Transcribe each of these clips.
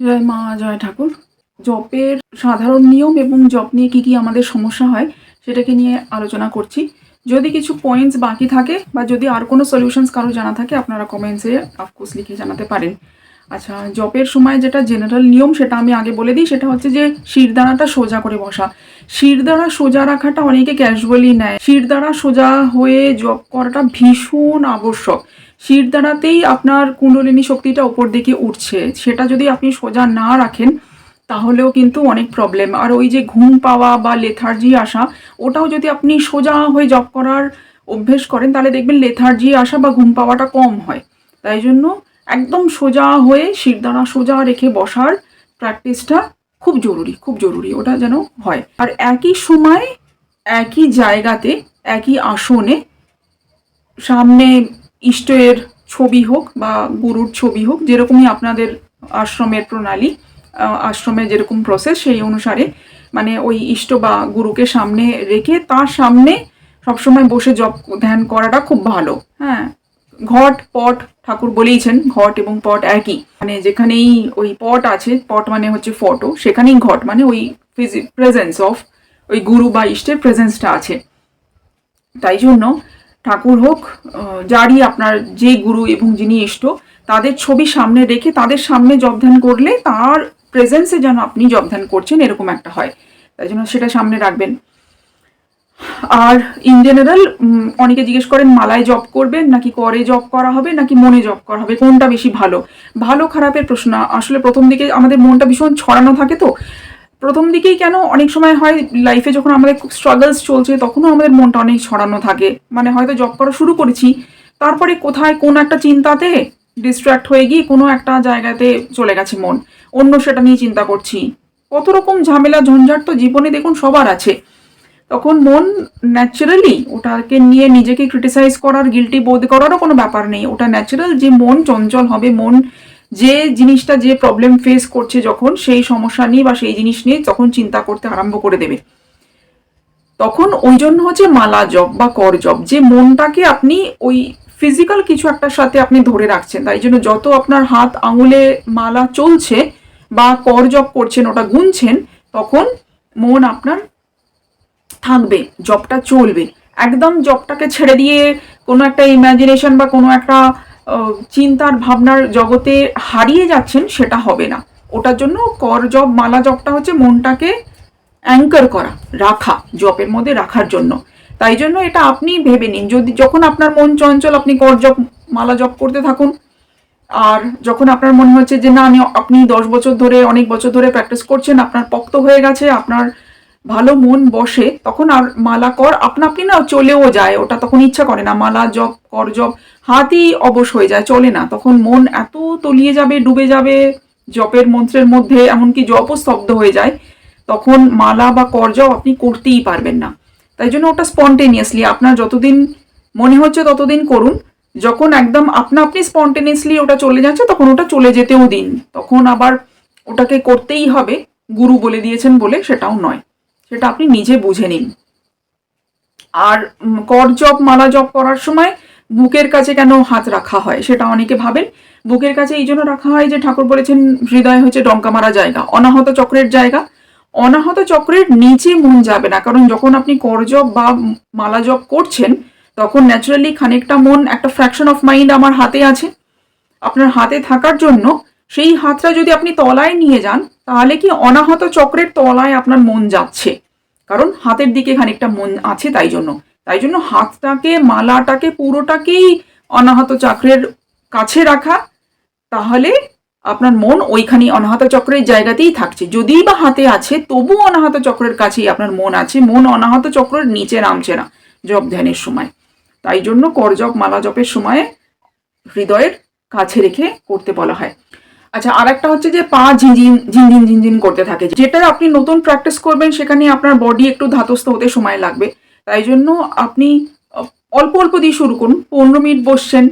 জয় মা, জয় ঠাকুর। জপের সাধারণ নিয়ম এবং জপ নিয়ে কি কি আমাদের সমস্যা হয়, সেটাকে নিয়ে আলোচনা করছি। যদি কিছু পয়েন্টস বাকি থাকে বা যদি আর কোনো সলিউশনস কারও জানা থাকে, আপনারা কমেন্টসে অফকোর্স লিখে জানাতে পারেন। আচ্ছা জপের সময় যেটা জেনারেল নিয়ম, সেটা আমি আগে বলে দিই, সেটা হচ্ছে যে শিরদানাটা সোজা করে বসা। শিরদানা সোজা রাখাটা অনেকে ক্যাজুয়ালি নেয়। শিরদানা সোজা হয়ে জপ করাটা ভীষণ আবশ্যক। শিরদানাতেই আপনার কুণ্ডলিনী শক্তিটা ওপর দিকে উঠছে। সেটা যদি আপনি সোজা না রাখেন, তাহলেও কিন্তু অনেক প্রবলেম আর ওই যে ঘুম পাওয়া বা লেথার্জি আসা, ওটাও যদি আপনি সোজা হয়ে জব করার অভ্যেস করেন, তাহলে দেখবেন লেথার্জি আসা বা ঘুম পাওয়াটা কম হয়। তাই জন্য একদম সোজা হয়ে শিরদানা সোজা রেখে বসার প্র্যাকটিসটা খুব জরুরি খুব জরুরি ওটা যেন হয়। আর একই সময়, একই জায়গাতে, একই আসনে, সামনে ইষ্টের ছবি হোক বা গুরুর ছবি হোক, যেরকমই আপনাদের আশ্রমের প্রণালী আশ্রমে যেরকম প্রসেস সেই অনুসারে মানে ওই ইষ্ট বা গুরুকে সামনে রেখে তার সামনে সবসময় বসে জপ ধ্যান করাটা খুব ভালো। হ্যাঁ ঘট, পট ঠাকুর বলেইছেন, ঘট এবং পট একই। মানে যেখানেই ওই পট আছে, পট মানে হচ্ছে ফটো সেখানেই ঘট মানে ওই প্রেজেন্স অফ ওই গুরু বা ইষ্টের প্রেজেন্সটা আছে। তাই জন্য ঠাকুর হোক যারই আপনার যে গুরু এবং যিনি ইষ্ট, তাদের ছবি সামনে রেখে, তাদের সামনে জবধান করলে তার প্রেজেন্সে যেন আপনি জবধান করছেন, এরকম একটা হয়। তাই জন্য সেটা সামনে রাখবেন। আর ইন জেনারেল অনেকে জিজ্ঞেস করেন, মালায় জব করবেন, নাকি করে জব করা হবে, নাকি মনে জব করা হবে, কোনটা বেশি ভালো? ভালো খারাপের প্রশ্ন আসলে প্রথম দিকে আমাদের মনটা ভীষণ ছড়ানো থাকে তো। প্রথম দিকেই কেন অনেক সময় হয় লাইফে যখন আমাদের খুব স্ট্রাগলস চলছে, তখনও আমাদের মনটা অনেক ছড়ানো থাকে। মানে হয়তো জব করা শুরু করেছি, তারপরে কোথায় কোন একটা চিন্তাতে ডিস্ট্র্যাক্ট হয়ে গিয়ে কোনো একটা জায়গাতে চলে গেছে মন। অন্য সেটা নিয়ে চিন্তা করছি। কত রকম ঝামেলা, ঝঞ্ঝাট তো জীবনে দেখুন সবার আছে। তখন মন ন্যাচারালি ওটাকে নিয়ে নিজেকে ক্রিটিসাইজ করার গিলটি বোধ করারও কোনো ব্যাপার নেই। ওটা ন্যাচারাল যে মন চঞ্চল হবে, মন যে জিনিসটা যে প্রবলেম ফেস করছে যখন, সেই সমস্যা নিয়ে বা সেই জিনিস নিয়ে তখন চিন্তা করতে আরম্ভ করে দেবে। তখন ওই জন্য হচ্ছে মালা জব বা কর জব যে মনটাকে আপনি ওই ফিজিক্যাল কিছু একটার সাথে আপনি ধরে রাখছেন। তাই জন্য যত আপনার হাত, আঙুলে মালা চলছে বা কর জব করছেন, ওটা গুনছেন, তখন মন আপনার থাকবে জবটা চলবে। একদম জবটাকে ছেড়ে দিয়ে কোনো একটা ইমাজিনেশন বা কোনো একটা চিন্তার ভাবনার জগতে হারিয়ে যাচ্ছেন সেটা হবে না। ওটার জন্য কর জব, মালা জবটা হচ্ছে মনটাকে অ্যাঙ্কার করা, রাখা জবের মধ্যে রাখার জন্য। তাই জন্য এটা আপনি ভেবে নিন। যদি যখন আপনার মন চঞ্চল, আপনি কর জব, মালা জব করতে থাকুন, আর যখন আপনার মনে হচ্ছে যে না, আপনি দশ বছর ধরে, অনেক বছর ধরে প্র্যাকটিস করছেন, আপনার পক্ত হয়ে গেছে, আপনার ভালো মন বসে, তখন আর মালা কর, আপনা আপনি না চলেও যায়, ওটা তখন ইচ্ছা করে না। মালা জপ, কর জপ, হাতই অবশ হয়ে যায়, চলে না। তখন মন এত তলিয়ে যাবে, ডুবে যাবে, জপের মন্ত্রের মধ্যে, এমনকি জপও স্তব্ধ হয়ে যায়, তখন মালা বা কর জপ আপনি করতেই পারবেন না। তাই জন্য ওটা স্পন্টেনিয়াসলি আপনার যতদিন মনে হচ্ছে ততদিন করুন। যখন একদম আপনা আপনি স্পন্টেনিয়াসলি ওটা চলে যাচ্ছে, তখন ওটা চলে যেতেও দিন। তখন আবার ওটাকে করতেই হবে, গুরু বলে দিয়েছেন বলে সেটাও নয়। সেটা আপনি নিজে বুঝে নিন। আর কর জপ, মালা জপ করার সময় বুকের কাছে কেন হাত রাখা হয় সেটা অনেকে ভাবেন। বুকের কাছে এই জন্য রাখা হয় যে ঠাকুর বলেছেন, হৃদয় হচ্ছে ডঙ্কা মারা জায়গা, অনাহত চক্রের জায়গা। অনাহত চক্রের নিচে মন যাবে না, কারণ যখন আপনি কর জপ বা মালা জপ করছেন, তখন ন্যাচারালি খানিকটা মন, একটা ফ্র্যাকশন অফ মাইন্ড আমার হাতে আছে। আপনার হাতে থাকার জন্য সেই হাতটা যদি আপনি তলায় নিয়ে যান, তাহলে কি অনাহত চক্রের তলায় আপনার মন যাচ্ছে? কারণ হাতের দিকে খানিকটা মন আছে তাই জন্য। তাই জন্য হাতটাকে, মালাটাকে পুরোটাকেই অনাহত চক্রের কাছে রাখা, তাহলে আপনার মন ওইখানে অনাহত চক্রের জায়গাতেই থাকছে। যদিই বা হাতে আছে তবু অনাহত চক্রের কাছেই আপনার মন আছে। মন অনাহত চক্রের নিচে নামছে না জপ ধ্যানের সময়। তাই জন্য করজপ মালা জপের সময় হৃদয়ের কাছে রেখে করতে বলা হয়। আচ্ছা আর একটা হচ্ছে যে পা ঝিনঝিন ঝিনঝিন ঝিনঝিন করতে থাকে। যেটা আপনি নতুন প্র্যাকটিস করবেন, সেখানে আপনার বডি একটু ধাতস্থ হতে সময় লাগবে। তাই জন্য আপনি অল্প অল্প দিয়ে শুরু করুন। পনেরো মিনিট বসছেন,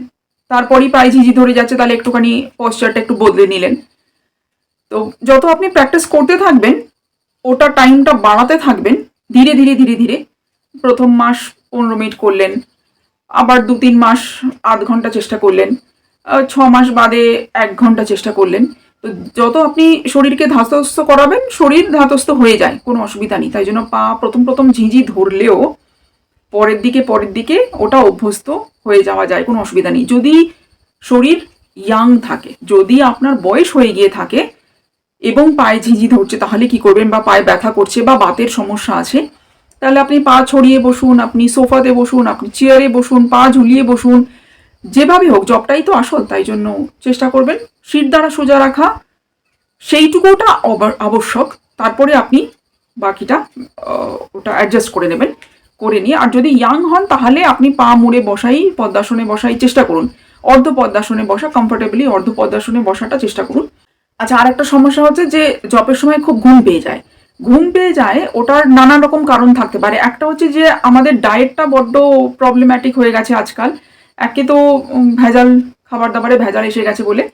তারপরই পায়ে ঝিঝি ধরে যাচ্ছে, তাহলে একটুখানি পশ্চারটা একটু বদলে নিলেন। তো যত আপনি প্র্যাকটিস করতে থাকবেন, ওটা টাইমটা বাড়াতে থাকবেন, ধীরে ধীরে ধীরে ধীরে। প্রথম মাস পনেরো মিনিট করলেন, আবার দু তিন মাস আধ ঘণ্টা চেষ্টা করলেন। ছ মাস বাদে এক ঘণ্টা চেষ্টা করলেন। তো যত আপনি শরীরকে ধাতস্থ করাবেন, শরীর ধাতস্থ হয়ে যায়, কোনো অসুবিধা নেই। তাই জন্য পা প্রথম প্রথম ঝিঁঝি ধরলেও পরের দিকে পরের দিকে ওটা অভ্যস্ত হয়ে যাওয়া যায়, কোনো অসুবিধা নেই। যদি শরীর ইয়াং থাকে, যদি আপনার বয়স হয়ে গিয়ে থাকে এবং পায়ে ঝিঝি ধরছে, তাহলে কি করবেন? বা পায়ে ব্যথা করছে বা বাতের সমস্যা আছে, তাহলে আপনি পা ছড়িয়ে বসুন, আপনি সোফাতে বসুন, আপনি চেয়ারে বসুন, পা ঝুলিয়ে বসুন যেভাবে হোক জবটাই তো আসল, তাই জন্য চেষ্টা করবেন। শীত দ্বারা সোজা রাখা, সেইটুকুটা আবশ্যক। তারপরে আপনি বাকিটা ওটা অ্যাডজাস্ট করে নেবেন, করে নিয়ে। আর যদি ইয়াং হন, তাহলে আপনি পা মুড়ে বসাই, পদ্মাসনে বসাই চেষ্টা করুন। অর্ধ পদ্মাসনে বসা কমফোর্টেবলি অর্ধ পদ্মাসনে বসাটা চেষ্টা করুন। আচ্ছা আর একটা সমস্যা হচ্ছে যে জবের সময় খুব ঘুম পেয়ে যায়। ঘুম পেয়ে যায়, ওটার নানা রকম কারণ থাকতে পারে। একটা হচ্ছে যে, আমাদের ডায়েটটা বড্ড প্রবলেম্যাটিক হয়ে গেছে আজকাল। একে তো ভেজাল খাবার দাবারে ভেজাল এসে গেছে বলে।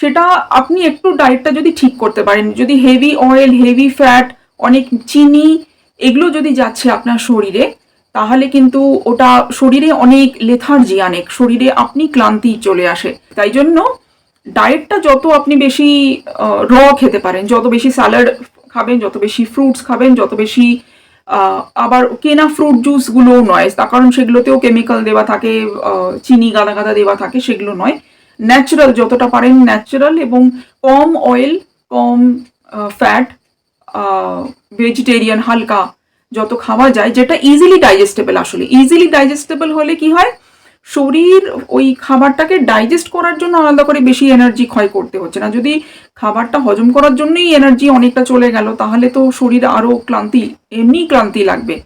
সেটা আপনি একটু ডায়েটটা যদি ঠিক করতে পারেন, যদি হেভি অয়েল হেভি ফ্যাট অনেক চিনি, এগুলো যদি যাচ্ছে আপনার শরীরে, তাহলে কিন্তু ওটা শরীরে অনেক লেথার্জি আনেক, শরীরে আপনি ক্লান্তি চলে আসে। তাই জন্য ডায়েটটা যত আপনি বেশি র খেতে পারেন, যত বেশি স্যালাড খাবেন, যত বেশি ফ্রুটস খাবেন, যত বেশি আবার কেনা ফ্রুট জুসগুলোও নয়। তার কারণ সেগুলোতেও কেমিক্যাল দেওয়া থাকে চিনি, গাদা গাদা দেওয়া থাকে, সেগুলো নয়। ন্যাচারাল যতটা পারেন ন্যাচারাল এবং কম অয়েল কম ফ্যাট ভেজিটেরিয়ান হালকা যত খাওয়া যায়, যেটা ইজিলি ডাইজেস্টেবল আসলে। ইজিলি ডাইজেস্টেবল হলে কি হয়? শরীর, ওই খাবারটাকে ডাইজেস্ট করার জন্য আলাদা করে বেশি এনার্জি ক্ষয় করতে হচ্ছে না। যদি খাবারটা হজম করার জন্যই এনার্জি অনেকটা চলে গেল, তাহলে তো শরীর আরও ক্লান্তি, এমনি ক্লান্তি লাগবে।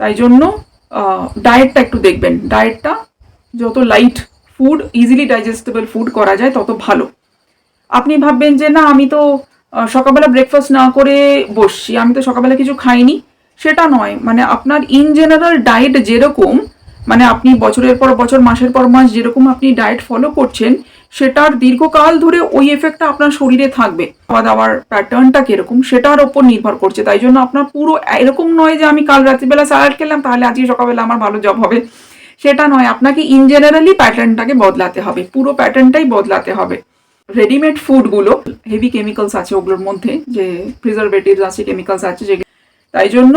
তাই জন্য ডায়েটটা একটু দেখবেন। ডায়েটটা যত light food easily digestible food করা যায়, তত ভালো। আপনি ভাববেন যে, না, আমি তো সকালবেলা ব্রেকফাস্ট না করে বসছি, আমি তো সকালবেলা কিছু খাইনি। সেটা নয়। মানে আপনার ইন জেনারেল ডায়েট যেরকম মানে আপনি বছরের পর বছর, মাসের পর মাস যেরকম আপনি ডায়েট ফলো করছেন, সেটার দীর্ঘকাল ধরে ওই এফেক্টটা আপনার শরীরে থাকবে। খাওয়া দাওয়ার প্যাটার্নটা কীরকম, সেটার ওপর নির্ভর করছে। তাই জন্য আপনার পুরো, এরকম নয় যে আমি কাল রাত্রিবেলা স্যালাড খেলাম, তাহলে আজকে সকালবেলা আমার ভালো জব হবে। সেটা নয়, আপনাকে ইন জেনারেলি প্যাটার্নটাকে বদলাতে হবে। পুরো প্যাটার্নটাই বদলাতে হবে। রেডিমেড ফুডগুলো হেভি কেমিক্যালস আছে ওগুলোর মধ্যে, যে প্রিজারভেটিভস আছে কেমিক্যালস আছে যে তাই জন্য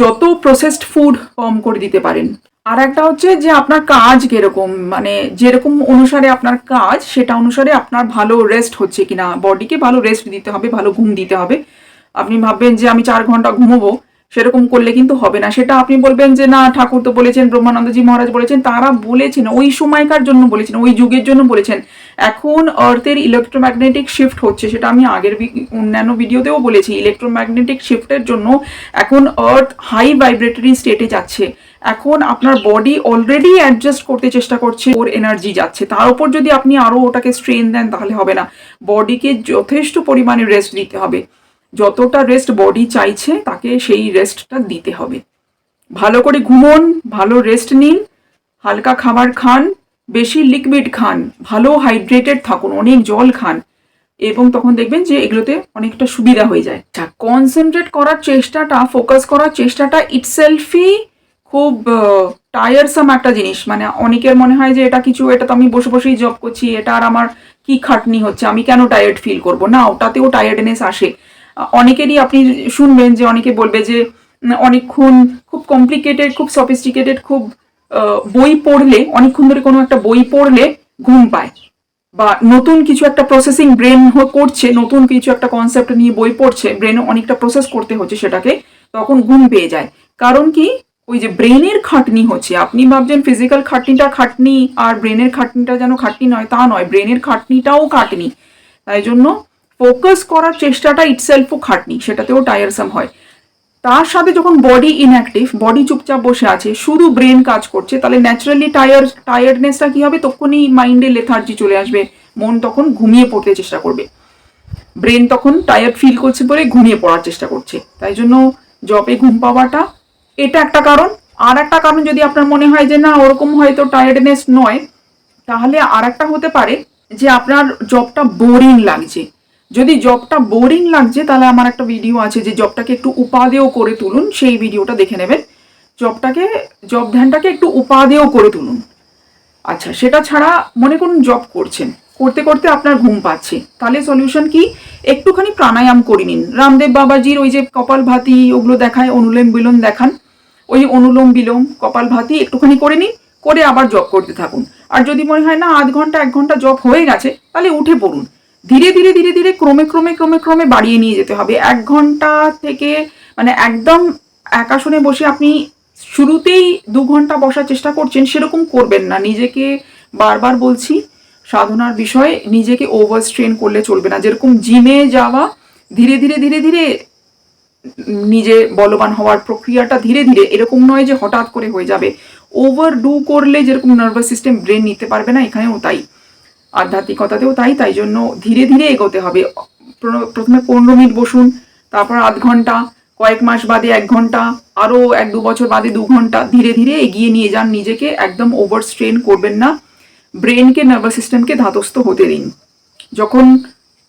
যত প্রসেসড ফুড কম করে দিতে পারেন। আর একটা হচ্ছে যে আপনার কাজ কীরকম? মানে যেরকম অনুসারে আপনার কাজ, সেটা অনুসারে আপনার ভালো রেস্ট হচ্ছে কিনা? বডিকে ভালো রেস্ট দিতে হবে, ভালো ঘুম দিতে হবে। আপনি ভাববেন যে আমি চার ঘণ্টা ঘুমোবো, সেরকম করলে কিন্তু হবে না। সেটা আপনি বলবেন যে, না, ঠাকুর তো বলেছেন, ব্রহ্মানন্দজি মহারাজ বলেছেন, তারা বলেছেন, ওই সময়কার জন্য বলেছেন, ওই যুগের জন্য বলেছেন। এখন আর্থের ইলেকট্রোম্যাগনেটিক শিফট হচ্ছে, সেটা আমি আগের অন্যান্য ভিডিওতেও বলেছি। ইলেকট্রোম্যাগনেটিক শিফটের জন্য এখন আর্থ হাই ভাইব্রেটরি স্টেটে যাচ্ছে। এখন আপনার বডি অলরেডি অ্যাডজাস্ট করতে চেষ্টা করছে, ওর এনার্জি যাচ্ছে। তার উপর যদি আপনি আরও ওটাকে স্ট্রেন দেন, তাহলে হবে না। বডিকে যথেষ্ট পরিমাণে রেস্ট দিতে হবে। যতটা রেস্ট বডি চাইছে, তাকে সেই রেস্টটা দিতে হবে। ভালো করে ঘুমোন, ভালো রেস্ট নিন, হালকা খাবার খান, বেশি লিকুইড খান, ভালো হাইড্রেটেড থাকুন, অনেক জল খান। এবং তখন দেখবেন যে এগুলোতে অনেকটা সুবিধা হয়ে যায়। কনসেন্ট্রেট করার চেষ্টাটা ফোকাস করার চেষ্টাটা ইটসেলফই খুব টায়ারসাম একটা জিনিস। মানে অনেকের মনে হয় যে এটা কিছু, এটা তো আমি বসে বসেই জব করছি, এটা আর আমার কি খাটনি হচ্ছে, আমি কেন টায়ার্ড ফিল করব? না, ওটাতেও টায়ার্ডনেস আসে। অনেকেরই আপনি শুনবেন যে অনেকে বলবে যে অনেকক্ষণ খুব কমপ্লিকেটেড খুব সফিস্টিকেটেড খুব বই পড়লে, অনেকক্ষণ ধরে কোনো একটা বই পড়লে ঘুম পায়। বা নতুন কিছু একটা প্রসেসিং ব্রেন করছে, নতুন কিছু একটা কনসেপ্ট নিয়ে বই পড়ছে ব্রেন অনেকটা প্রসেস করতে হচ্ছে সেটাকে, তখন ঘুম পেয়ে যায়। কারণ কি? ওই যে ব্রেনের খাটনি হচ্ছে। আপনি ভাবছেন ফিজিক্যাল খাটনিটা খাটনি, আর ব্রেনের খাটনিটা যেন খাটনি নয়, তা নয়। ব্রেনের খাটনিটাও খাটনি। তাই জন্য ফোকাস করার চেষ্টাটা ইটসেলফও খাটনি, সেটাতেও টায়ারসাম হয়। তার সাথে যখন বডি ইনঅ্যাক্টিভ বডি চুপচাপ বসে আছে, শুধু ব্রেন কাজ করছে, তাহলে ন্যাচারালি টায়ার টায়ার্ডনেসটা কী হবে? তখনই মাইন্ডে লেথার্জি চলে আসবে। মন তখন ঘুমিয়ে পড়তে চেষ্টা করবে। ব্রেন তখন টায়ার্ড ফিল করছে বলে ঘুমিয়ে পড়ার চেষ্টা করছে। তাই জন্য জবে ঘুম পাওয়াটা এটা একটা কারণ। আর একটা কারণ যদি আপনার মনে হয় যে, না, ওরকম হয়তো টায়ার্ডনেস নয়, তাহলে আর একটা হতে পারে যে, আপনার জবটা বোরিং লাগছে। যদি জবটা বোরিং লাগছে, তাহলে আমার একটা ভিডিও আছে যে জবটাকে একটু উপাদেয় করে তুলুন। সেই ভিডিওটা দেখে নেবেন। জবটাকে জব ধ্যানটাকে একটু উপাদেয় করে তুলুন। আচ্ছা সেটা ছাড়া মনে করুন জব করছেন। করতে করতে আপনার ঘুম পাচ্ছে। তাহলে সলিউশন কি? একটুখানি প্রাণায়াম করে নিন। রামদেব বাবাজির ওই যে কপাল ভাতি, ওগুলো দেখায়, অনুলোম বিলোম দেখান। ওই অনুলোম বিলোম, কপাল ভাতি একটুখানি করে নিন, করে আবার জব করতে থাকুন। আর যদি মনে হয় না আধ ঘণ্টা, এক ঘণ্টা জব হয়ে গেছে, তাহলে উঠে পড়ুন। ধীরে ধীরে ধীরে ধীরে, ক্রমে ক্রমে ক্রমে ক্রমে বাড়িয়ে নিয়ে যেতে হবে। এক ঘণ্টা থেকে মানে একদম একাশনে বসে আপনি শুরুতেই দু ঘণ্টা বসার চেষ্টা করছেন, সেরকম করবেন না। নিজেকে বারবার বলছি, সাধনার বিষয়ে নিজেকে ওভার স্ট্রেন করলে চলবে না। যেরকম জিমে যাওয়া, ধীরে ধীরে ধীরে ধীরে নিজে বলবান হওয়ার প্রক্রিয়াটা ধীরে ধীরে এরকম নয় যে হঠাৎ করে হয়ে যাবে। ওভার ডু করলে যেরকম নার্ভাস সিস্টেম ব্রেন নিতে পারবে না, এখানেও তাই। আধ্যাত্মিকতাতেও তাই তাই জন্য ধীরে ধীরে এগোতে হবে। প্রথমে পনেরো মিনিট বসুন, তারপর আধ ঘণ্টা, কয়েক মাস বাদে এক ঘণ্টা, আরও এক দু বছর বাদে দু ঘণ্টা, ধীরে ধীরে এগিয়ে নিয়ে যান, নিজেকে একদম ওভার স্ট্রেন করবেন না। ব্রেনকে নার্ভাস সিস্টেমকে ধাতস্থ হতে দিন। যখন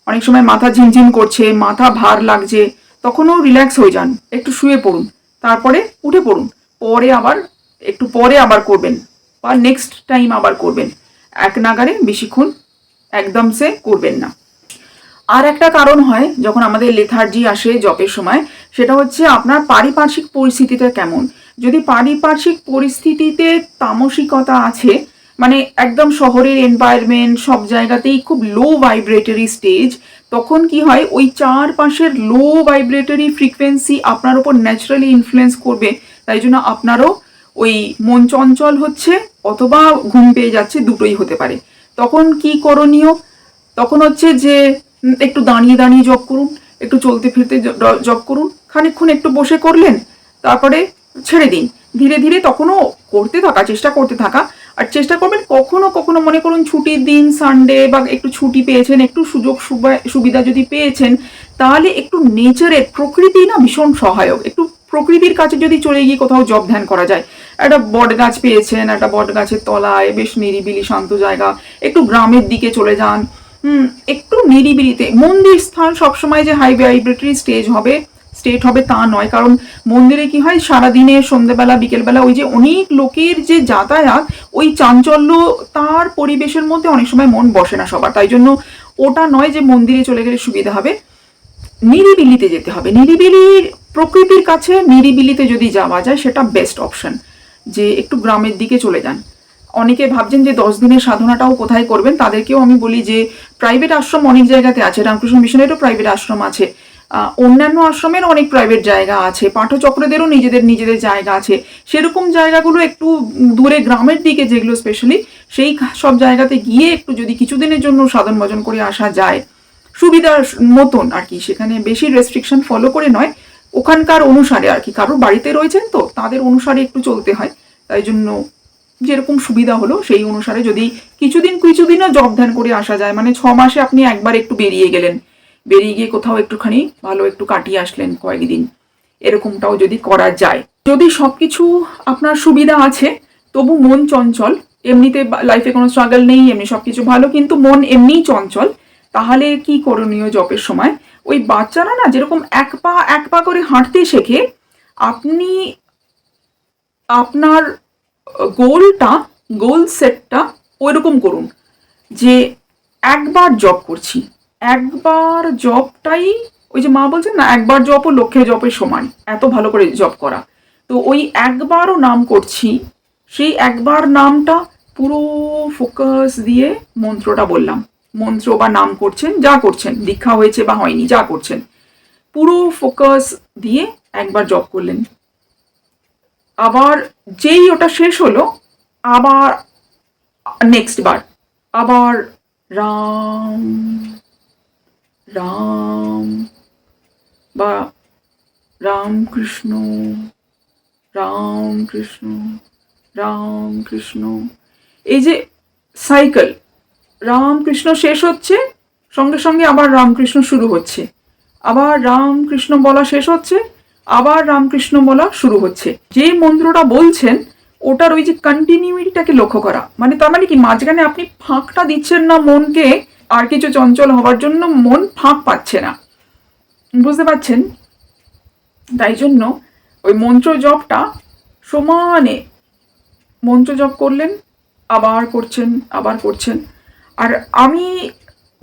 অনেক সময় মাথা ঝিমঝিম করছে, মাথা ভার লাগছে তখনও রিল্যাক্স হয়ে যান। একটু শুয়ে পড়ুন, তারপরে উঠে পড়ুন। পরে আবার, একটু পরে আবার করবেন। বা নেক্সট টাইম আবার করবেন। এক নাগারে বেশিক্ষণ একদম সে করবেন না। আর একটা কারণ হয়, যখন আমাদের লেথার্জি আসে জপের সময়, সেটা হচ্ছে আপনার পারিপার্শ্বিক পরিস্থিতিটা কেমন? যদি পারিপার্শ্বিক পরিস্থিতিতে তামসিকতা আছে মানে একদম শহরের এনভায়রনমেন্ট সব জায়গাতেই খুব লো ভাইব্রেটরি স্টেজ তখন কি হয়, ওই চারপাশের লো ভাইব্রেটরি ফ্রিকোয়েন্সি আপনার ওপর ন্যাচারালি ইনফ্লুয়েন্স করবে। তাই জন্য আপনারও ওই মন চঞ্চল হচ্ছে অথবা ঘুম পেয়ে যাচ্ছে দুটোই হতে পারে। তখন কি করণীয়? তখন হচ্ছে যে একটু দাঁড়িয়ে দাঁড়িয়ে জব করুন, একটু চলতে ফিরতে জব করুন, খানিকক্ষণ একটু বসে করলেন, তারপরে ছেড়ে দিন। ধীরে ধীরে তখনও করতে থাকা, চেষ্টা করতে থাকা। আর চেষ্টা করবেন কখনো কখনো মনে করুন ছুটির দিন সানডে বা একটু ছুটি পেয়েছেন, একটু সুযোগ সুবা- সুবিধা যদি পেয়েছেন, তাহলে একটু নেচারের প্রকৃতি না ভীষণ সহায়ক। একটু প্রকৃতির কাছে যদি চলে গিয়ে কোথাও জব ধ্যান করা যায়। একটা বট গাছ পেয়েছেন, একটা বট গাছের তলায় বেশ নিরিবিলি, শান্ত জায়গা। একটু গ্রামের দিকে চলে যান। হুম, একটু নিরিবিলিতে। মন্দির স্থান সবসময় যে হাই ভাইব্রেটরি স্টেজ হবে স্টেট হবে তা নয়। কারণ মন্দিরে কি হয়, সারাদিনে সন্ধ্যেবেলা বিকেলবেলা ওই যে অনেক লোকের যে যাতায়াত, ওই চাঞ্চল্য তার পরিবেশের মধ্যে অনেক সময় মন বসে না সবার। তাই জন্য ওটা নয় যে মন্দিরে চলে গেলে সুবিধা হবে। নিরিবিলিতে যেতে হবে। নিরিবিলির প্রকৃতির কাছে নিরিবিলিতে যদি যাওয়া যায়, সেটা বেস্ট অপশন যে একটু গ্রামের দিকে চলে যান। অনেকে ভাবছেন যে দশ দিনের সাধনাটাও কোথায় করবেন? তাদেরকেও আমি বলি যে প্রাইভেট আশ্রম অনেক জায়গাতে আছে। রামকৃষ্ণ মিশনেরও প্রাইভেট আশ্রম আছে। অন্যান্য আশ্রমের অনেক প্রাইভেট জায়গা আছে, পাঠচক্রদেরও নিজেদের নিজেদের জায়গা আছে। সেরকম জায়গাগুলো একটু দূরে গ্রামের দিকে যেগুলো স্পেশালি সেই সব জায়গাতে গিয়ে একটু যদি কিছুদিনের জন্য সাধন ভজন করে আসা যায়, সুবিধার মতন আর কি। সেখানে বেশি রেস্ট্রিকশন ফলো করে নয়, ওখানকার অনুসারে আর কি। কারোর বাড়িতে রয়েছেন তো, তাদের অনুসারে একটু চলতে হয়। তাই জন্য যেরকম সুবিধা হলো, সেই অনুসারে যদি কিছুদিন, কিছুদিনও জব ধ্যান করে আসা যায় মানে ছ মাসে আপনি একবার একটু বেরিয়ে গেলেন। বেরিয়ে গিয়ে কোথাও একটুখানি ভালো একটু কাটিয়ে আসলেন কয়েকদিন। এরকমটাও যদি করা যায়। যদি সব কিছু আপনার সুবিধা আছে, তবু মন চঞ্চল। এমনিতে লাইফে কোনো স্ট্রাগল নেই, এমনি সব কিছু ভালো, কিন্তু মন এমনিই চঞ্চল। তাহলে কি করণীয় জপের সময়? ওই বাচ্চারা না যেরকম এক পা এক পা করে হাঁটতে শেখে, আপনি আপনার গোলটা গোল সেটটা ওইরকম করুন যে, একবার জব করছি। একবার জবটাই ওই যে মা বলছেন না, একবার জব ও লক্ষ্যে জপের সমান। এত ভালো করে জব করা। তো ওই একবারও নাম করছি, সেই একবার নামটা পুরো ফোকাস দিয়ে মন্ত্রটা বললাম। মন্ত্র বা নাম করছেন, যা করছেন, দীক্ষা হয়েছে বা হয়নি, যা করছেন। পুরো ফোকাস দিয়ে একবার জব করলেন। আবার যেই ওটা শেষ হলো, আবার নেক্সট বার, আবার রাম রাম, বা রামকৃষ্ণ রামকৃষ্ণ রামকৃষ্ণ। এই যে সাইকেল রামকৃষ্ণ শেষ হচ্ছে, সঙ্গে সঙ্গে আবার রামকৃষ্ণ শুরু হচ্ছে। আবার রামকৃষ্ণ বলা শেষ হচ্ছে, আবার রামকৃষ্ণ বলা শুরু হচ্ছে। যে মন্ত্রটা বলছেন, ওটার ওই যে কন্টিনিউইটিটাকে লক্ষ্য করা। মানে তার মানে কি, মাঝখানে আপনি ফাঁকটা দিচ্ছেন না মনকে আর কিছু চঞ্চল হওয়ার জন্য মন ফাঁক পাচ্ছে না। বুঝতে পারছেন? তাই জন্য ওই মন্ত্র জপটা সমানে মন্ত্র জপ করলেন, আবার করছেন আবার করছেন। আর আমি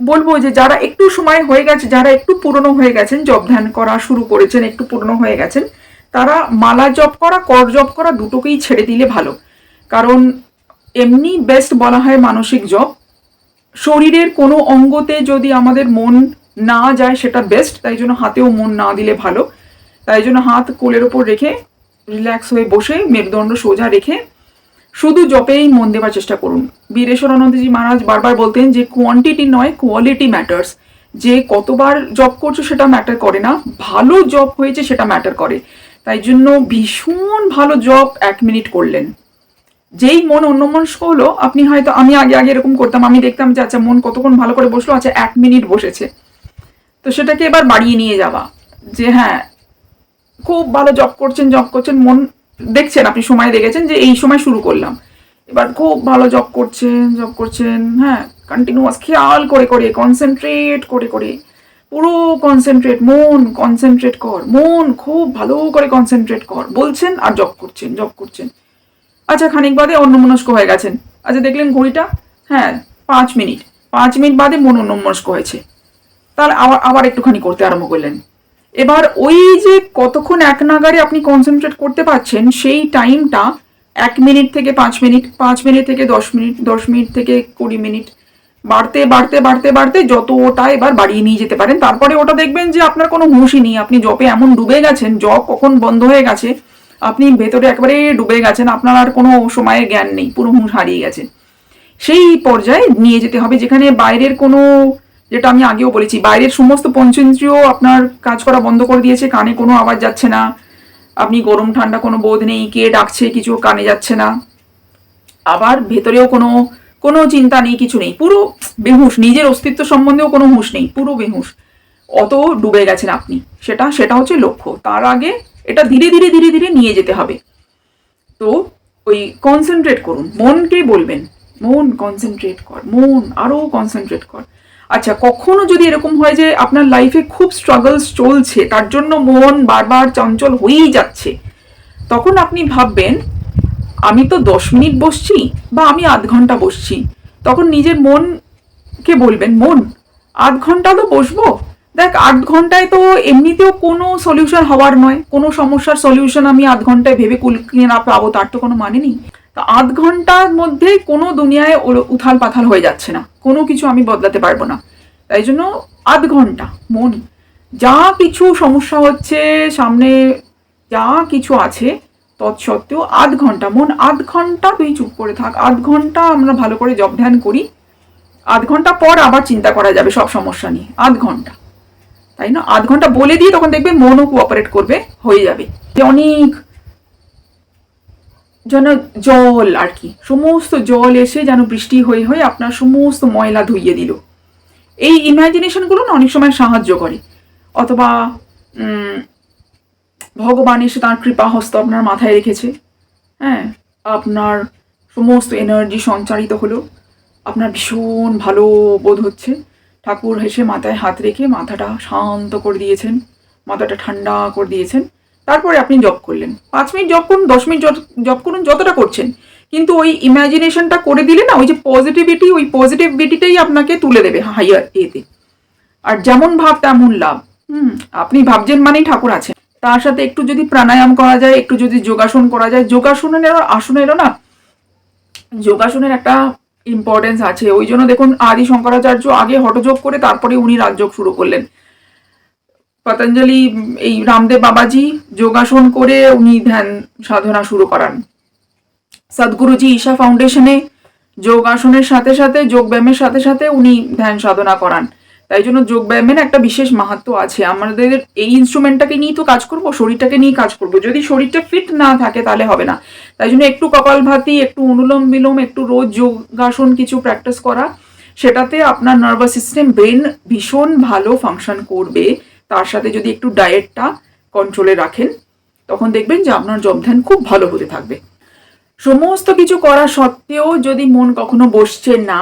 বলব যে যারা একটু সময় হয়ে গেছে, যারা একটু পুরনো হয়ে গেছেন জব ধ্যান করা শুরু করেছেন, একটু পুরনো হয়ে গেছেন, তারা মালা জপ করা, কর জপ করা দুটোকেই ছেড়ে দিলে ভালো। কারণ এমনি বেস্ট বলা হয় মানসিক জব শরীরের কোনো অঙ্গতে যদি আমাদের মন না যায় সেটা বেস্ট তাই জন্য হাতেও মন না দিলে ভালো। তাই জন্য হাত কোলের ওপর রেখে রিল্যাক্স হয়ে বসে মেরুদণ্ড সোজা রেখে শুধু জপেই মন দেওয়ার চেষ্টা করুন। বীরেশ্বরানন্দজি মহারাজ বারবার বলতেন যে কোয়ান্টিটি নয় কোয়ালিটি ম্যাটার্স যে কতবার জব করছ সেটা ম্যাটার করে না, ভালো জব হয়েছে সেটা ম্যাটার করে। তাই জন্য ভীষণ ভালো জব এক মিনিট করলেন। যেই মন অন্য অন্যমনস্ক হলো আপনি হয়তো আমি আগে আগে এরকম করতাম, আমি দেখতাম যে আচ্ছা মন কতক্ষণ ভালো করে বসল আচ্ছা এক মিনিট বসেছে। তো সেটাকে এবার বাড়িয়ে নিয়ে যাওয়া, যে হ্যাঁ খুব ভালো জব করছেন জব করছেন, মন দেখছেন, আপনি সময় দেখেছেন যে এই সময় শুরু করলাম। এবার খুব ভালো জব করছেন জব করছেন হ্যাঁ কন্টিনিউয়াস খেয়াল করে করে কনসেন্ট্রেট করে করে, পুরো কনসেন্ট্রেট মন কনসেন্ট্রেট কর, মন খুব ভালো করে কনসেন্ট্রেট কর, বলছেন আর জব করছেন জব করছেন। আচ্ছা খানিক বাদে অন্যমনস্ক হয়ে গেছেন। আচ্ছা দেখলেন ঘড়িটা? হ্যাঁ পাঁচ মিনিট। পাঁচ মিনিট বাদে মন অন্যমনস্ক হয়েছে। তাহলে আবার আবার একটুখানি করতে আরম্ভ করলেন। এবার ওই যে কতক্ষণ এক নাগারে আপনি কনসেন্ট্রেট করতে পারছেন, সেই টাইমটা এক মিনিট থেকে পাঁচ মিনিট পাঁচ মিনিট থেকে দশ মিনিট দশ মিনিট থেকে কুড়ি মিনিট, বাড়তে বাড়তে বাড়তে বাড়তে যত ওটা এবার বাড়িয়ে নিয়ে যেতে পারেন। তারপরে ওটা দেখবেন যে আপনার কোনো হুঁশই নেই। আপনি জপে এমন ডুবে গেছেন জব কখন বন্ধ হয়ে গেছে আপনি ভেতরে একবারে ডুবে গেছেন, আপনার আর কোনো সময়ের জ্ঞান নেই, পুরো হুঁশ হারিয়ে গেছে। সেই পর্যায়ে নিয়ে যেতে হবে, যেখানে বাইরের কোনো, যেটা আমি আগেও বলেছি, বাইরের সমস্ত পঞ্চেন্দ্রিয় আপনার কাজ করা বন্ধ করে দিয়েছে, কানে কোনো আওয়াজ যাচ্ছে না। আপনি গরম ঠান্ডা কোনো বোধ নেই, কে ডাকছে কিছু কানে যাচ্ছে না। আবার ভেতরেও কোনো কোনো চিন্তা নেই, কিছু নেই, পুরো বেহুশ, নিজের অস্তিত্ব সম্বন্ধেও কোনো হুঁশ নেই, পুরো বেহুশ। অত ডুবে গেছেন আপনি, সেটা সেটা হচ্ছে লক্ষ্য। তার আগে এটা ধীরে ধীরে ধীরে ধীরে নিয়ে যেতে হবে। তো ওই কনসেন্ট্রেট করুন। মনকে বলবেন, মন কনসেন্ট্রেট কর, মন আরও কনসেন্ট্রেট কর। আচ্ছা কখনো যদি এরকম হয় যে আপনার লাইফে খুব স্ট্রাগলস চলছে, তার জন্য মন বারবার চঞ্চল হয়েই যাচ্ছে, তখন আপনি ভাববেন, আমি তো দশ মিনিট বসছি বা আমি আধ ঘণ্টা বসছি, তখন নিজের মনকে বলবেন, মন, আধ ঘণ্টা তো বসবো? দেখ, আধ ঘন্টায় তো এমনিতেও কোনো সলিউশন হওয়ার নয়। কোনো সমস্যার সলিউশন আমি আধ ঘন্টায় ভেবে কুলকিয়ে না পাবো, তার তো কোনো মানে নেই। তো আধ ঘণ্টার মধ্যে কোনো দুনিয়ায় উথাল পাথাল হয়ে যাচ্ছে না। কোনো কিছু আমি বদলাতে পারব না। তাই জন্য আধ ঘণ্টা, মন। যা কিছু সমস্যা হচ্ছে সামনে, যা কিছু আছে, তৎসত্ত্বেও আধ ঘণ্টা, মন। আধ ঘণ্টা তুই চুপ করে থাক। আধ ঘণ্টা আমরা ভালো করে জব ধ্যান করি। আধ ঘণ্টা পর আবার চিন্তা করা যাবে সব সমস্যা নিয়ে। আধ ঘণ্টা। তাই না? আধ ঘণ্টা বলে দিয়ে তখন দেখবেন মনও কোঅপারেট করবে, হয়ে যাবে। অনেক যেন জল আর কি, সমস্ত জল এসে যেন বৃষ্টি হয়ে হয়ে আপনার সমস্ত ময়লা ধুইয়ে দিল। এই ইমাজিনেশনগুলো না অনেক সময় সাহায্য করে। অথবা ভগবান এসে তার কৃপা হস্ত আপনার মাথায় রেখেছে। হ্যাঁ আপনার সমস্ত এনার্জি সঞ্চারিত হলো। আপনার ভীষণ ভালো বোধ হচ্ছে। ঠাকুর হেসে মাথায় হাত রেখে মাথাটা শান্ত করে দিয়েছেন, মাথাটা ঠান্ডা করে দিয়েছেন। তারপরে আপনি জব করলেন। পাঁচ মিনিট জব করুন, দশ মিনিট জব করুন, যতটা করছেন। কিন্তু ওই ইমাজিনেশনটা করে দিলে না, ওই যে পজিটিভিটি ওই পজিটিভিটিটাই আপনাকে তুলে দেবে হাইয়ার এতে। আর যেমন ভাব, তেমন লাভ। হুম, আপনি ভাবছেন মানেই ঠাকুর আছেন। তার সাথে একটু যদি প্রাণায়াম করা যায়, একটু যদি যোগাসন করা যায়, যোগাসনের, আসনেরও না, যোগাসনের একটা ইম্পর্টেন্স আছে। ওই জন্য দেখুন, আদি শঙ্করাচার্য আগে হটযোগ করে তারপরে উনি রাজযোগ শুরু করলেন। পতঞ্জলি, এই রামদেব বাবাজি যোগাসন করে উনি ধ্যান সাধনা শুরু করান। সদ্গুরুজি ঈশা ফাউন্ডেশনে যোগাসনের সাথে সাথে, যোগ ব্যায়ামের সাথে সাথে উনি ধ্যান সাধনা করান। তাই জন্য যোগব্যায়ামের একটা বিশেষ মাহাত্ম আছে। আমাদের এই ইনস্ট্রুমেন্টটাকে নিয়েই তো কাজ করব, শরীরটাকে নিয়ে কাজ করব। যদি শরীরটা ফিট না থাকে তাহলে হবে না। তাই জন্য একটু কপালভাতি একটু অনুলোম বিলোম, একটু রোজ যোগাসন কিছু প্র্যাকটিস করা, সেটাতে আপনার নার্ভাস সিস্টেম ব্রেন ভীষণ ভালো ফাংশন করবে। তার সাথে যদি একটু ডায়েটটা কন্ট্রোলে রাখেন, তখন দেখবেন যে আপনার জব ধ্যান খুব ভালো হতে থাকবে। সমস্ত কিছু করা সত্ত্বেও যদি মন কখনো বসছে না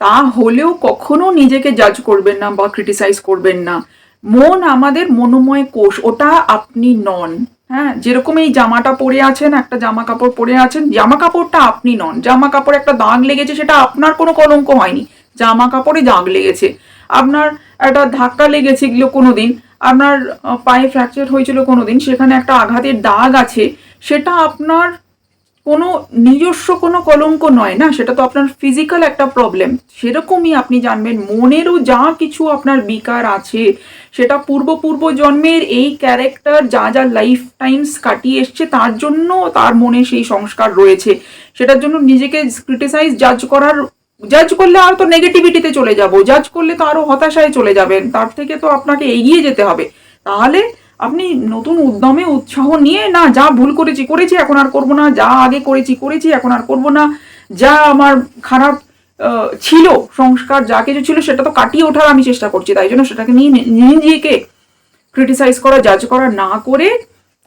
তা হলেও কখনো নিজেকে জাজ করবেন না বা ক্রিটিসাইজ করবেন না। মন আমাদের মনোময় কোষ, ওটা আপনি নন। হ্যাঁ যেরকম এই জামাটা পরে আছেন, একটা জামা কাপড় পরে আছেন জামা কাপড়টা আপনি নন। জামা কাপড়ে একটা দাগ লেগেছে, সেটা আপনার কোনো কলঙ্ক হয়নি। জামা কাপড়ে দাগ লেগেছে। আপনার একটা ধাক্কা লেগেছে গেলো কোনো দিন আপনার পায়ে ফ্র্যাকচার হয়েছিল কোনো দিন সেখানে একটা আঘাতের দাগ আছে, সেটা আপনার কোনো নিজস্ব কোনো কলঙ্ক নয় না? সেটা তো আপনার ফিজিক্যাল একটা প্রবলেম সেরকমই আপনি জানবেন, মনেরও যা কিছু আপনার বিকার আছে, সেটা পূর্ব পূর্ব জন্মের এই ক্যারেক্টার যা যা লাইফ টাইমস কাটিয়ে এসছে, তার জন্য তার মনে সেই সংস্কার রয়েছে। সেটার জন্য নিজেকে ক্রিটিসাইজ জাজ করার জাজ করলে আর তো নেগেটিভিটিতে চলে যাব জাজ করলে তো আরও হতাশায় চলে যাবেন, তার থেকে তো আপনাকে এগিয়ে যেতে হবে। তাহলে আপনি নতুন উদ্যমে উৎসাহ নিয়ে, না, যা ভুল করেছি করেছি, এখন আর করব না, যা আগে করেছি করেছি, এখন আর করব না, যা আমার খারাপ ছিল, সংস্কার, যা কিছু ছিল, সেটা তো কাটিয়ে ওঠার আমি চেষ্টা করছি, তাই জন্য সেটাকে নিয়ে নিজেকে ক্রিটিসাইজ করা জাজ করা না করে,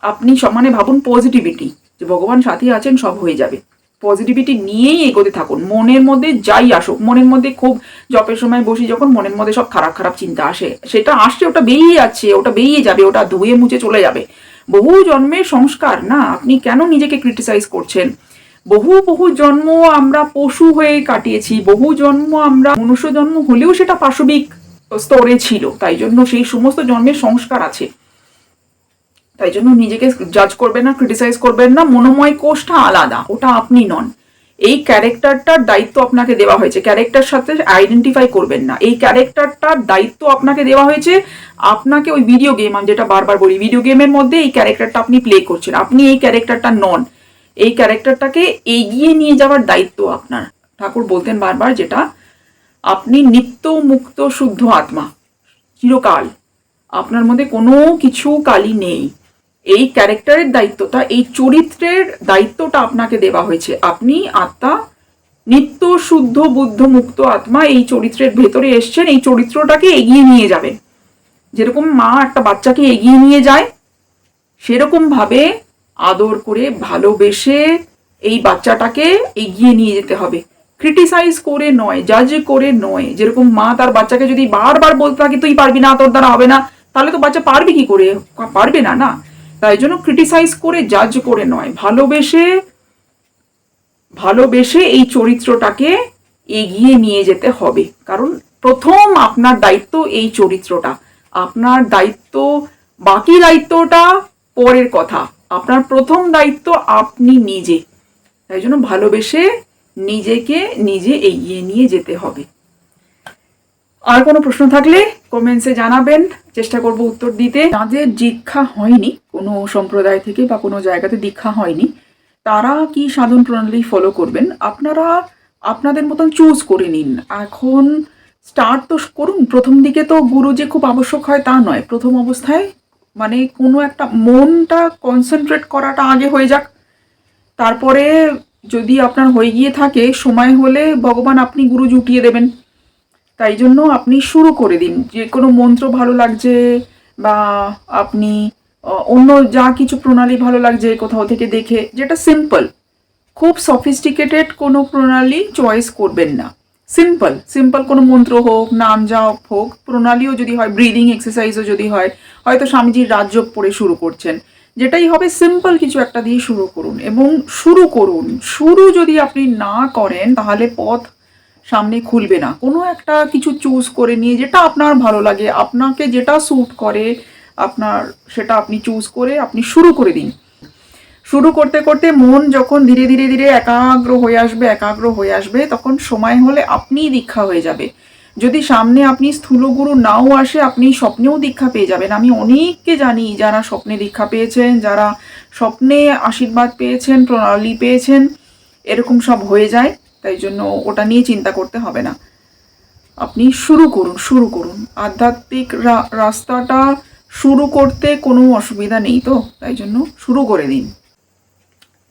আপনি সমানে ভাবুন পজিটিভিটি যে ভগবান সাথী আছেন, সব হয়ে যাবে। পজিটিভিটি নিয়েই এগোতে থাকুন। মনের মধ্যে যাই আসুক, মনের মধ্যে খুব জপের সময় বসি যখন মনের মধ্যে সব খারাপ খারাপ চিন্তা আসে। সেটা আসছে, ওটা বেরিয়ে যাচ্ছে, ওটা বেরিয়ে যাবে, ওটা ধুয়ে মুছে চলে যাবে। বহু জন্মের সংস্কার, না? আপনি কেন নিজেকে ক্রিটিসাইজ করছেন? বহু বহু জন্ম আমরা পশু হয়ে কাটিয়েছি, বহু জন্ম আমরা মনুষ্য জন্ম হলেও সেটা পাশবিক স্তরে ছিল, তাই জন্য সেই সমস্ত জন্মের সংস্কার আছে। তাই জন্য নিজেকে জাজ করবেন না ক্রিটিসাইজ করবেন না, মনোময় কোষটা আলাদা, ওটা আপনি নন। এই ক্যারেক্টারটার দায়িত্ব আপনাকে দেওয়া হয়েছে ক্যারেক্টার সাথে আইডেন্টিফাই করবেন না। এই ক্যারেক্টারটার দায়িত্ব আপনাকে দেওয়া হয়েছে, আপনাকে ওই ভিডিও গেম আমি যেটা বারবার বলি ভিডিও গেমের মধ্যে এই ক্যারেক্টারটা আপনি প্লে করছেন, আপনি এই ক্যারেক্টারটা নন। এই ক্যারেক্টারটাকে এগিয়ে নিয়ে যাওয়ার দায়িত্ব আপনার। ঠাকুর বলতেন বারবার যেটা, আপনি নিত্য মুক্ত, শুদ্ধ আত্মা, চিরকাল। আপনার মধ্যে কোনো কিছু কালি নেই। এই ক্যারেক্টারের দায়িত্বটা, এই চরিত্রের দায়িত্বটা আপনাকে দেওয়া হয়েছে। আপনি আত্মা, নিত্য শুদ্ধ বুদ্ধ মুক্ত আত্মা এই চরিত্রের ভেতরে এসছেন, এই চরিত্রটাকে এগিয়ে নিয়ে যাবেন যেরকম মা একটা বাচ্চাকে এগিয়ে নিয়ে যায় সেরকম ভাবে আদর করে ভালোবেসে এই বাচ্চাটাকে এগিয়ে নিয়ে যেতে হবে। ক্রিটিসাইজ করে নয়, জাজ করে নয়। যেরকম মা তার বাচ্চাকে যদি বারবার বলতে থাকে, তুই পারবি না, তোর দ্বারা হবে না, তাহলে তো বাচ্চা পারবে কি করে? পারবে না না। তাই জন্য ক্রিটিসাইজ করে জাজ করে নয়। ভালোবেসে ভালোবেসে এই চরিত্রটাকে এগিয়ে নিয়ে যেতে হবে। কারণ প্রথম আপনার দায়িত্ব এই চরিত্রটা। আপনার দায়িত্ব, বাকি দায়িত্বটা পরের কথা। আপনার প্রথম দায়িত্ব আপনি নিজে। তাই জন্য ভালোবেসে নিজেকে নিজে এগিয়ে নিয়ে যেতে হবে। আর কোনো প্রশ্ন থাকলে কমেন্টসে জানাবেন। চেষ্টা করব উত্তর দিতে। যাদের দীক্ষা হয়নি, কোনো সম্প্রদায় থেকে বা কোনো জায়গাতে দীক্ষা হয়নি। তারা কি সাধন প্রণালী ফলো করবেন? আপনারা আপনাদের মতন চুজ করে নিন। এখন স্টার্ট তো করুন, প্রথম দিকে তো গুরু যে খুব আবশ্যক হয় তা নয়। প্রথম অবস্থায় মানে কোনো একটা মনটা কনসেন্ট্রেট করাটা আগে হয়ে যাক। তারপরে যদি আপনার হয়ে গিয়ে থাকে, সময় হলে ভগবান আপনি গুরু জুটিয়ে দেবেন। তাই জন্য আপনি শুরু করে দিন। যে কোনো মন্ত্র ভালো লাগছে বা আপনি অন্য যা কিছু প্রণালী ভালো লাগছে কোথাও থেকে দেখে, যেটা সিম্পল খুব সফিস্টিকেটেড কোনো প্রণালী চয়েস করবেন না। সিম্পল সিম্পল কোনো মন্ত্র হোক, নাম জপ হোক, প্রণালীও যদি হয় ব্রিদিং এক্সারসাইজও যদি হয়, হয়তো স্বামীজির রাজযোগ পড়ে শুরু করছেন। যেটাই হবে সিম্পল কিছু একটা দিয়ে শুরু করুন এবং শুরু করুন। শুরু যদি আপনি না করেন, তাহলে পথ সামনে খুলবে না। কোনো একটা কিছু চুজ করে নিয়ে যেটা আপনার ভালো লাগে, আপনাকে যেটা স্যুট করে, আপনার সেটা আপনি চুজ করে আপনি শুরু করে দিন। শুরু করতে করতে মন যখন ধীরে ধীরে ধীরে একাগ্র হয়ে আসবে, একাগ্র হয়ে আসবে, তখন সময় হলে আপনিই দীক্ষা হয়ে যাবে। যদি সামনে আপনি স্থূলগুরু নাও আসে, আপনি স্বপ্নেও দীক্ষা পেয়ে যাবেন। আমি অনেককে জানি যারা স্বপ্নে দীক্ষা পেয়েছেন, যারা স্বপ্নে আশীর্বাদ পেয়েছেন, প্রণালী পেয়েছেন, এরকম সব হয়ে যায়। তাই জন্য ওটা নিয়ে চিন্তা করতে হবে না। আপনি শুরু করুন শুরু করুন। আধ্যাত্মিক রাস্তাটা শুরু করতে কোনো অসুবিধা নেই তো? তাই জন্য শুরু করে দিন।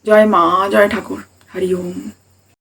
জয় মা, জয় ঠাকুর। হরি ওম।